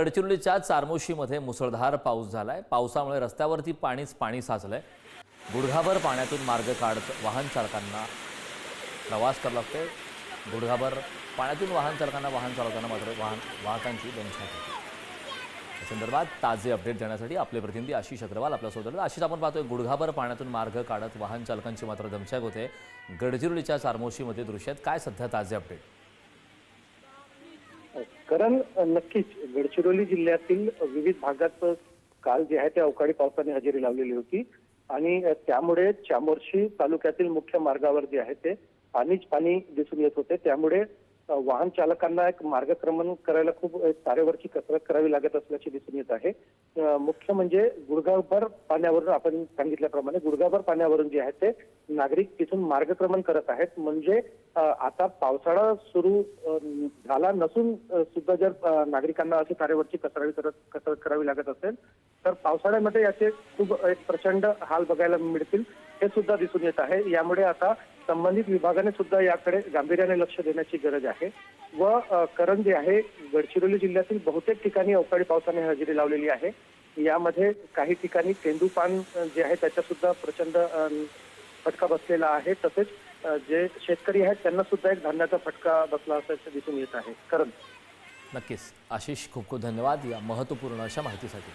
गडचिरोलीच्या चारमोशीमध्ये मुसळधार पाऊस झालाय. पावसामुळे रस्त्यावरती पाणीच पाणी साचलंय. गुडघाभर पाण्यातून मार्ग काढत वाहन चालकांना प्रवास करावा लागतोय. गुडघाभर पाण्यातून वाहन चालकांना वाहन चालवताना मात्र वाहन वाहकांची दंशात होती. या संदर्भात ताजे अपडेट देण्यासाठी आपले प्रतिनिधी आशिष अग्रवाल आपल्यासोबत आशिष आपण पाहतोय गुडघाभर पाण्यातून मार्ग काढत वाहन चालकांची मात्र दमछाक होते. गडचिरोलीच्या चारमोशीमध्ये दृश्य आहेत. काय सध्या ताजे अपडेट? कारण नक्कीच गडचिरोली जिल्ह्यातील विविध भागात काल जे आहे ते अवकाळी पावसाने हजेरी लावलेली होती. आणि त्यामुळे चामोर्शी तालुक्यातील मुख्य मार्गावर जे आहे ते पाणीच पाणी दिसून येत होते. त्यामुळे वाहन चालकांना एक मार्गक्रमण करायला खूप तारेवरची कसरत करावी लागत असल्याचे दिसून येत आहे. मुख्य म्हणजे गुडगावभर पाण्यावरून आपण सांगितल्याप्रमाणे गुडगावभर पाण्यावरून जे आहे ते नागरिक तिथून मार्गक्रमण करत आहेत. म्हणजे आता पावसाळा सुरू झाला नसून सुद्धा जर नागरिकांना अशी तारेवरची कसरावी करत कसरत करावी लागत असेल तर पावसाळ्यामध्ये याचे खूप एक प्रचंड हाल बघायला मिळतील हे सुद्धा दिसून येत आहे. यामुळे आता संबंधित विभागाने सुद्धा याकडे गांभीर्याने लक्ष देण्याची गरज आहे. व करण जे आहे गडचिरोली जिल्ह्यातील बहुतेक ठिकाणी अवकाळी पावसाने हजेरी लावलेली आहे. यामध्ये काही ठिकाणी तेंदूपान जे आहे त्याचा सुद्धा प्रचंड फटका बसलेला आहे. तसेच जे शेतकरी आहेत त्यांना सुद्धा एक धान्याचा फटका बसला असल्याचं दिसून येत आहे. करण नक्कीच. आशिष खूप खूप धन्यवाद या महत्त्वपूर्ण अशा माहितीसाठी.